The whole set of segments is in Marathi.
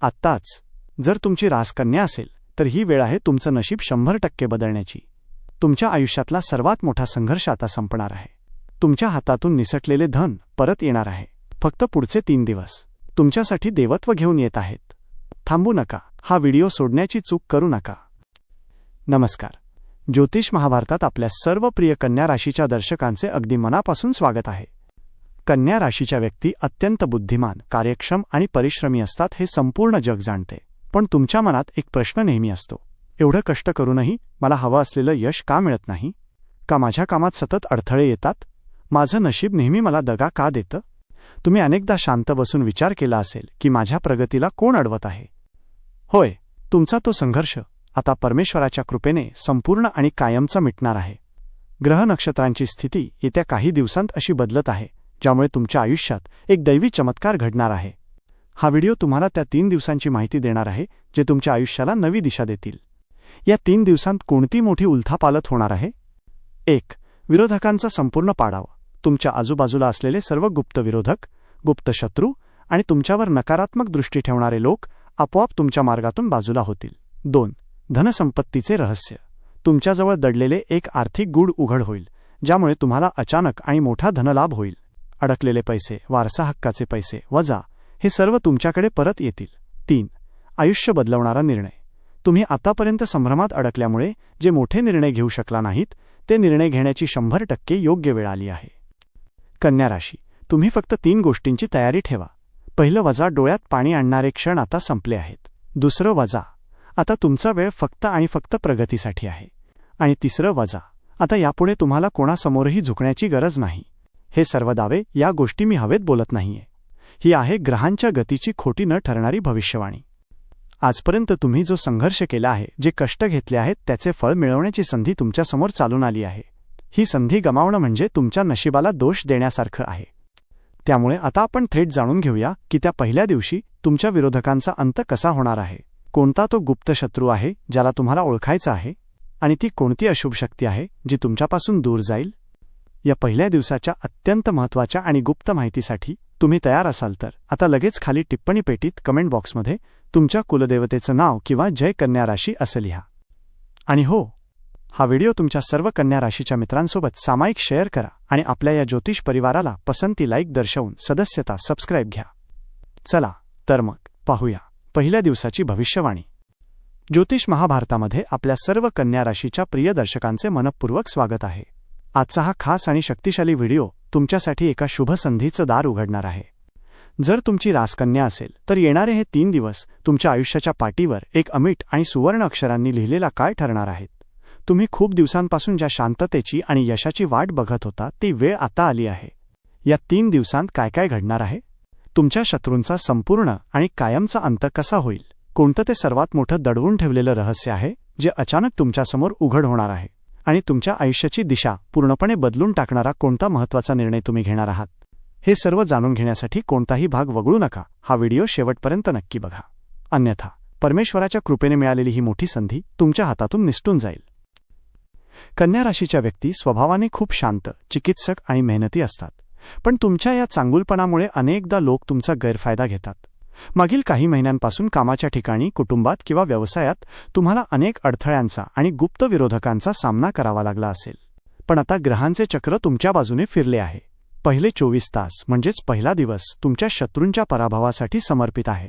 आत्ताच. जर तुमची रासकन्या असेल तर ही वेळ आहे तुमचं नशीब शंभर टक्के बदलण्याची. तुमच्या आयुष्यातला सर्वात मोठा संघर्ष आता संपणार आहे. तुमच्या हातातून निसटलेले धन परत येणार आहे. फक्त पुढचे तीन दिवस. तुमच्यासाठी देवत्व घेऊन येत आहेत. थांबू नका. हा व्हिडिओ सोडण्याची चूक करू नका. नमस्कार. ज्योतिष महाभारतात आपल्या सर्व प्रिय कन्या राशीच्या दर्शकांचे अगदी मनापासून स्वागत आहे. कन्या राशीच्या व्यक्ती अत्यंत बुद्धिमान कार्यक्षम आणि परिश्रमी असतात हे संपूर्ण जग जाणते. पण तुमच्या मनात एक प्रश्न नेहमी असतो. एवढं कष्ट करूनही मला हवं असलेलं यश का मिळत नाही? का माझ्या कामात सतत अडथळे येतात? माझं नशीब नेहमी मला दगा का देतं? तुम्ही अनेकदा शांत बसून विचार केला असेल की माझ्या प्रगतीला कोण अडवत आहे? होय तुमचा तो संघर्ष. आता परमेश्वराच्या कृपेने संपूर्ण आणि कायमचा मिटणार आहे. ग्रह नक्षत्रांची स्थिती येत्या काही दिवसांत अशी बदलत आहे. ज्यामुळे तुमच्या आयुष्यात एक दैवी चमत्कार घडणार आहे. हा व्हिडिओ तुम्हाला त्या तीन दिवसांची माहिती देणार आहे जे तुमच्या आयुष्याला नवी दिशा देतील. या तीन दिवसांत कोणती मोठी उलथापालत होणार आहे? एक विरोधकांचा संपूर्ण पाडावा. तुमच्या आजूबाजूला असलेले सर्व गुप्त विरोधक गुप्त शत्रू आणि तुमच्यावर नकारात्मक दृष्टी ठेवणारे लोक आपोआप तुमच्या मार्गातून बाजूला होतील. दोन धनसंपत्तीचे रहस्य. तुमच्याजवळ दडलेले एक आर्थिक गूढ उघड होईल ज्यामुळे तुम्हाला अचानक आणि मोठा धनलाभ होईल. अडकलेले पैसे वारसा हक्काचे पैसे वजा हे सर्व तुमच्याकडे परत येतील. तीन आयुष्य बदलवणारा निर्णय. तुम्ही आतापर्यंत संभ्रमात अडकल्यामुळे जे मोठे निर्णय घेऊ शकला नाहीत ते निर्णय घेण्याची शंभर टक्के योग्य वेळ आली आहे. कन्या राशी. तुम्ही फक्त तीन गोष्टींची तयारी ठेवा. पहिलं वजा डोळ्यात पाणी आणणारे क्षण आता संपले आहेत. दुसरं वजा. आता तुमचा वेळ फक्त आणि फक्त प्रगतीसाठी आहे. आणि तिसरं वजा. आता यापुढे तुम्हाला कोणासमोरही झुकण्याची गरज नाही. हे सर्व दावे या गोष्टी मी हवेत बोलत नाहीये. ही आहे ग्रहांच्या गतीची खोटी न ठरणारी भविष्यवाणी. आजपर्यंत तुम्ही जो संघर्ष केला आहे जे कष्ट घेतले आहेत त्याचे फळ मिळवण्याची संधी तुमच्यासमोर चालून आली आहे. ही संधी गमावणं म्हणजे तुमच्या नशिबाला दोष देण्यासारखं आहे. त्यामुळे आता आपण थेट जाणून घेऊया की त्या पहिल्या दिवशी तुमच्या विरोधकांचा अंत कसा होणार आहे. कोणता तो गुप्त शत्रू आहे ज्याला तुम्हाला ओळखायचा आहे? आणि ती कोणती अशुभ शक्ती आहे जी तुमच्यापासून दूर जाईल? या पहिल्या दिवसाच्या अत्यंत महत्त्वाच्या आणि गुप्त माहितीसाठी तुम्ही तयार असाल तर आता लगेच खाली टिप्पणी पेटीत कमेंट बॉक्समध्ये तुमच्या कुलदेवतेचं नाव किंवा जय कन्या राशी असं लिहा. आणि हो हा व्हिडिओ तुमच्या सर्व कन्या राशीच्या मित्रांसोबत सामायिक शेअर करा आणि आपल्या या ज्योतिष परिवाराला पसंती लाईक दर्शवून सदस्यता सबस्क्राईब घ्या. चला तर मग पाहूया पहिल्या दिवसाची भविष्यवाणी. ज्योतिष महाभारतामध्ये आपल्या सर्व कन्या राशीच्या प्रिय दर्शकांचे मनपूर्वक स्वागत आहे. आजचा हा खास आणि शक्तिशाली व्हिडिओ तुमच्यासाठी एका शुभ संधीचं दार उघडणार आहे. जर तुमची रासकन्या असेल तर येणारे हे तीन दिवस तुमच्या आयुष्याच्या पाठीवर एक अमिट आणि सुवर्ण अक्षरांनी लिहिलेला काय ठरणार आहेत. तुम्ही खूप दिवसांपासून ज्या शांततेची आणि यशाची वाट बघत होता ती वेळ आता आली आहे. या तीन दिवसांत काय काय घडणार आहे? तुमच्या शत्रूंचा संपूर्ण आणि कायमचा अंत कसा होईल? कोणतं ते सर्वात मोठं दडवून ठेवलेलं रहस्य आहे जे अचानक तुमच्यासमोर उघड होणार आहे? आणि तुमच्या आयुष्याची दिशा पूर्णपणे बदलून टाकणारा कोणता महत्त्वाचा निर्णय तुम्ही घेणार आहात? हे सर्व जाणून घेण्यासाठी कोणताही भाग वगळू नका. हा व्हिडिओ शेवटपर्यंत नक्की बघा. अन्यथा परमेश्वराच्या कृपेने मिळालेली ही मोठी संधी तुमच्या हातातून निसटून जाईल. कन्या राशीच्या व्यक्ती स्वभावाने खूप शांत चिकित्सक आणि मेहनती असतात. पण तुमच्या या चांगुलपणामुळे अनेकदा लोक तुमचा गैरफायदा घेतात. मागील काही महिन्यांपासून कामाच्या ठिकाणी कुटुंबात किंवा व्यवसायात तुम्हाला अनेक अडथळ्यांचा आणि गुप्त विरोधकांचा सामना करावा लागला असेल. पण आता ग्रहांचे चक्र तुमच्या बाजूने फिरले आहे. पहिले चोवीस तास म्हणजेच पहिला दिवस तुमच्या शत्रूंच्या पराभवासाठी समर्पित आहे.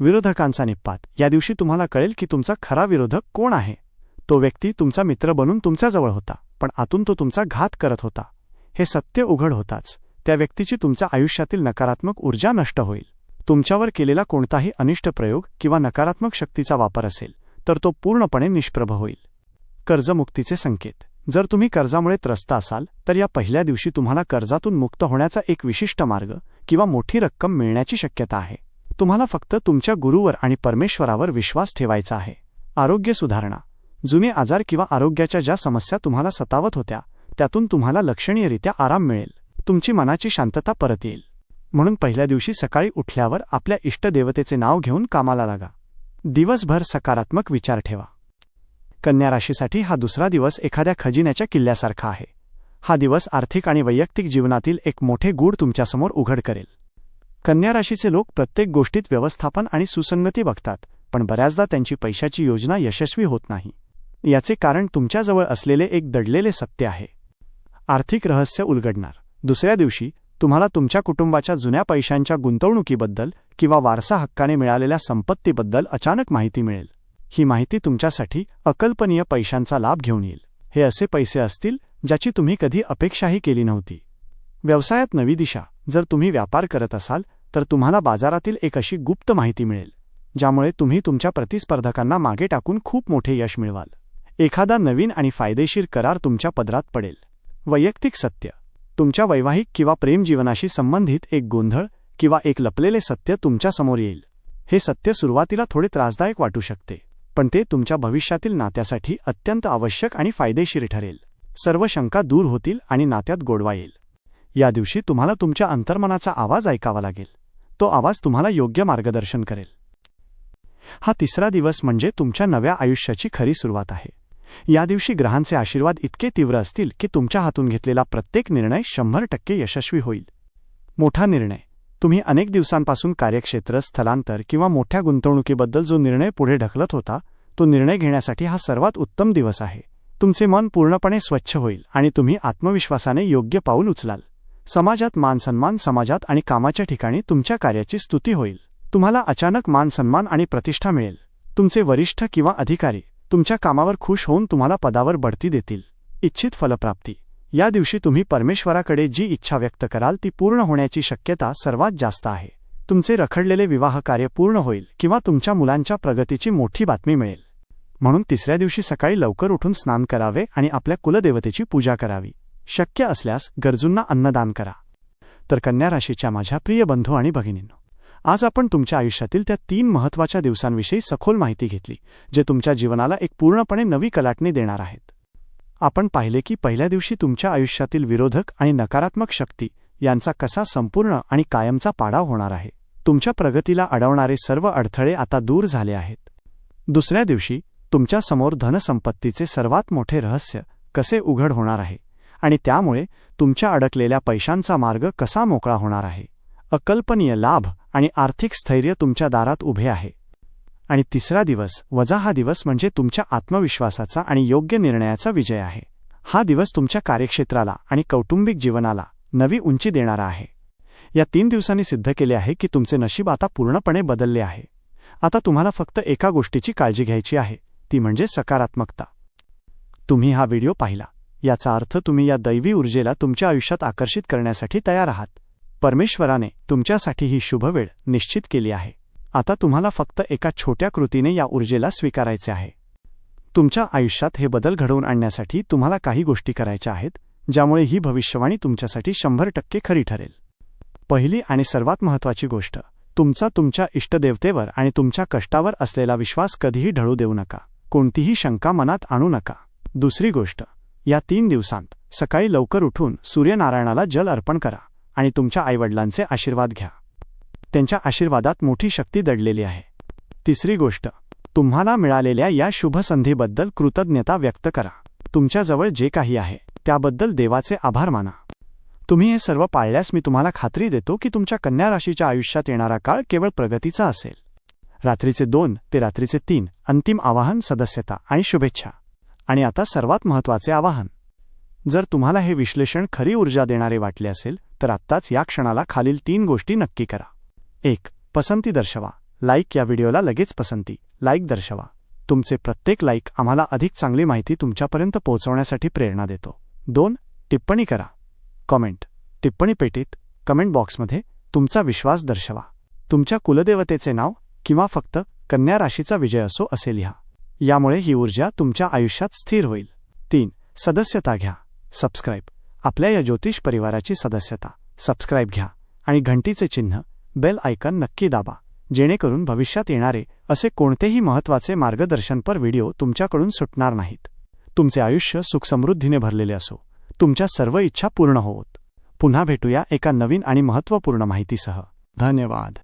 विरोधकांचा निप्पात या दिवशी तुम्हाला कळेल की तुमचा खरा विरोधक कोण आहे. तो व्यक्ती तुमचा मित्र बनून तुमच्याजवळ होता पण आतून तो तुमचा घात करत होता. हे सत्य उघड होताच त्या व्यक्तीची तुमच्या आयुष्यातील नकारात्मक ऊर्जा नष्ट होईल. तुमच्यावर केलेला कोणताही अनिष्ट प्रयोग किंवा नकारात्मक शक्तीचा वापर असेल तर तो पूर्णपणे निष्प्रभ होईल. कर्जमुक्तीचे संकेत. जर तुम्ही कर्जामुळे त्रस्त असाल तर या पहिल्या दिवशी तुम्हाला कर्जातून मुक्त होण्याचा एक विशिष्ट मार्ग किंवा मोठी रक्कम मिळण्याची शक्यता आहे. तुम्हाला फक्त तुमच्या गुरुवर आणि परमेश्वरावर विश्वास ठेवायचा आहे. आरोग्य सुधारणा. जुने आजार किंवा आरोग्याच्या ज्या समस्या तुम्हाला सतावत होत्या त्यातून तुम्हाला लक्षणीयरित्या आराम मिळेल. तुमची मनाची शांतता परत येईल. म्हणून पहिल्या दिवशी सकाळी उठल्यावर आपल्या इष्टदेवतेचे नाव घेऊन कामाला लागा. दिवसभर सकारात्मक विचार ठेवा. कन्या राशीसाठी हा दुसरा दिवस एखाद्या खजिन्याच्या किल्ल्यासारखा आहे. हा दिवस आर्थिक आणि वैयक्तिक जीवनातील एक मोठे गूढ तुमच्यासमोर उघड करेल. कन्या राशीचे लोक प्रत्येक गोष्टीत व्यवस्थापन आणि सुसंगती बघतात पण बऱ्याचदा त्यांची पैशाची योजना यशस्वी होत नाही. याचे कारण तुमच्याजवळ असलेले एक दडलेले सत्य आहे. आर्थिक रहस्य उलगडणार. दुसऱ्या दिवशी तुम्हाला तुमच्या कुटुंबाच्या जुन्या पैशांच्या गुंतवणुकीबद्दल किंवा वारसा हक्काने मिळालेल्या संपत्तीबद्दल अचानक माहिती मिळेल. ही माहिती तुमच्यासाठी अकल्पनीय पैशांचा लाभ घेऊन येईल. हे असे पैसे असतील ज्याची तुम्ही कधी अपेक्षाही केली नव्हती. व्यवसायात नवी दिशा. जर तुम्ही व्यापार करत असाल तर तुम्हाला बाजारातील एक अशी गुप्त माहिती मिळेल ज्यामुळे तुम्ही तुमच्या प्रतिस्पर्धकांना मागे टाकून खूप मोठे यश मिळवाल. एखादा नवीन आणि फायदेशीर करार तुमच्या पदरात पडेल. वैयक्तिक सत्य. तुमच्या वैवाहिक किंवा प्रेमजीवनाशी संबंधित एक गोंधळ किंवा एक लपलेले सत्य तुमच्यासमोर येईल. हे सत्य सुरुवातीला थोडे त्रासदायक वाटू शकते पण ते तुमच्या भविष्यातील नात्यासाठी अत्यंत आवश्यक आणि फायदेशीर ठरेल. सर्व शंका दूर होतील आणि नात्यात गोडवा येईल. या दिवशी तुम्हाला तुमच्या अंतर्मनाचा आवाज ऐकावा लागेल. तो आवाज तुम्हाला योग्य मार्गदर्शन करेल. हा तिसरा दिवस म्हणजे तुमच्या नव्या आयुष्याची खरी सुरुवात आहे. या दिवशी ग्रहांचे आशीर्वाद इतके तीव्र असतील की तुमच्या हातून घेतलेला प्रत्येक निर्णय शंभर टक्के यशस्वी होईल. मोठा निर्णय. तुम्ही अनेक दिवसांपासून कार्यक्षेत्र स्थलांतर किंवा मोठ्या गुंतवणुकीबद्दल जो निर्णय पुढे ढकलत होता तो निर्णय घेण्यासाठी हा सर्वात उत्तम दिवस आहे. तुमचे मन पूर्णपणे स्वच्छ होईल आणि तुम्ही आत्मविश्वासाने योग्य पाऊल उचलाल. समाजात मानसन्मान समाजात आणि कामाच्या ठिकाणी तुमच्या कार्याची स्तुती होईल. तुम्हाला अचानक मानसन्मान आणि प्रतिष्ठा मिळेल. तुमचे वरिष्ठ किंवा अधिकारी तुमच्या कामावर खुश होऊन तुम्हाला पदावर बढती देतील. इच्छित फलप्राप्ती. या दिवशी तुम्ही परमेश्वराकडे जी इच्छा व्यक्त कराल ती पूर्ण होण्याची शक्यता सर्वात जास्त आहे. तुमचे रखडलेले विवाह कार्य पूर्ण होईल किंवा तुमच्या मुलांच्या प्रगतीची मोठी बातमी मिळेल. म्हणून तिसऱ्या दिवशी सकाळी लवकर उठून स्नान करावे आणि आपल्या कुलदेवतेची पूजा करावी. शक्य असल्यास गरजूंना अन्नदान करा. तर कन्या राशीच्या माझ्या प्रिय बंधू आणि भगिनींनो आज आपण तुमच्या आयुष्यातील त्या तीन महत्त्वाच्या दिवसांविषयी सखोल माहिती घेतली जे तुमच्या जीवनाला एक पूर्णपणे नवी कलाटणी देणार आहेत. आपण पाहिले की पहिल्या दिवशी तुमच्या आयुष्यातील विरोधक आणि नकारात्मक शक्ती यांचा कसा संपूर्ण आणि कायमचा पाडाव होणार आहे. तुमच्या प्रगतीला अडवणारे सर्व अडथळे आता दूर झाले आहेत. दुसऱ्या दिवशी तुमच्यासमोर धनसंपत्तीचे सर्वात मोठे रहस्य कसे उघड होणार आहे आणि त्यामुळे तुमच्या अडकलेल्या पैशांचा मार्ग कसा मोकळा होणार आहे. अकल्पनीय लाभ आणि आर्थिक स्थैर्य तुमच्या दारात उभे आहे. आणि तिसरा दिवस वजा हा दिवस म्हणजे तुमच्या आत्मविश्वासाचा आणि योग्य निर्णयाचा विजय आहे. हा दिवस तुमच्या कार्यक्षेत्राला आणि कौटुंबिक जीवनाला नवी उंची देणारा आहे. या तीन दिवसांनी सिद्ध केले आहे की तुमचे नशीब आता पूर्णपणे बदलले आहे. आता तुम्हाला फक्त एका गोष्टीची काळजी घ्यायची आहे ती म्हणजे सकारात्मकता. तुम्ही हा व्हिडिओ पाहिला याचा अर्थ तुम्ही या दैवी ऊर्जेला तुमच्या आयुष्यात आकर्षित करण्यासाठी तयार आहात. परमेश्वराने तुमच्यासाठी ही शुभवेळ निश्चित केली आहे. आता तुम्हाला फक्त एका छोट्या कृतीने या ऊर्जेला स्वीकारायचे आहे. तुमच्या आयुष्यात हे बदल घडवून आणण्यासाठी तुम्हाला काही गोष्टी करायच्या आहेत ज्यामुळे ही भविष्यवाणी तुमच्यासाठी शंभर टक्के खरी ठरेल. पहिली आणि सर्वात महत्त्वाची गोष्ट तुमचा तुमच्या इष्टदेवतेवर आणि तुमच्या कष्टावर असलेला विश्वास कधीही ढळू देऊ नका. कोणतीही शंका मनात आणू नका. दुसरी गोष्ट या तीन दिवसांत सकाळी लवकर उठून सूर्यनारायणाला जल अर्पण करा. आणि तुमच्या आईवडिलांचे आशीर्वाद घ्या. त्यांच्या आशीर्वादात मोठी शक्ती दडलेली आहे. तिसरी गोष्ट तुम्हाला मिळालेल्या या शुभ संधीबद्दल कृतज्ञता व्यक्त करा. तुमच्याजवळ जे काही आहे त्याबद्दल देवाचे आभार माना. तुम्ही हे सर्व पाळल्यास मी तुम्हाला खात्री देतो की तुमच्या कन्या राशीच्या आयुष्यात येणारा काळ केवळ प्रगतीचा असेल. रात्रीचे दोन ते रात्रीचे तीन अंतिम आवाहन सदस्यता आणि शुभेच्छा. आणि आता सर्वात महत्त्वाचे आवाहन. जर तुम्हाला हे विश्लेषण खरी ऊर्जा देणारे वाटले असेल तर आत्ताच या क्षणाला खालील तीन गोष्टी नक्की करा. एक पसंती दर्शवा. लाईक या व्हिडिओला लगेच पसंती. लाईक दर्शवा. तुमचे प्रत्येक लाईक आम्हाला अधिक चांगली माहिती तुमच्यापर्यंत पोहोचवण्यासाठी प्रेरणा देतो. दोन टिप्पणी करा. कॉमेंट. टिप्पणी पेटीत कमेंट बॉक्समध्ये तुमचा विश्वास दर्शवा. तुमच्या कुलदेवतेचे नाव किंवा फक्त कन्या राशीचा विजय असो असे लिहा. यामुळे ही ऊर्जा तुमच्या आयुष्यात स्थिर होईल. तीन सदस्यता घ्या. सबस्क्राईब. आपल्या या ज्योतिष परिवाराची सदस्यता. सबस्क्राईब घ्या आणि घंटीचे चिन्ह बेल आयकन नक्की दाबा जेणेकरून भविष्यात येणारे असे कोणतेही महत्त्वाचे मार्गदर्शनपर व्हिडिओ तुमच्याकडून सुटणार नाहीत. तुमचे आयुष्य सुखसमृद्धीने भरलेले असो. तुमच्या सर्व इच्छा पूर्ण होत पुन्हा भेटूया एका नवीन आणि महत्त्वपूर्ण माहितीसह. धन्यवाद.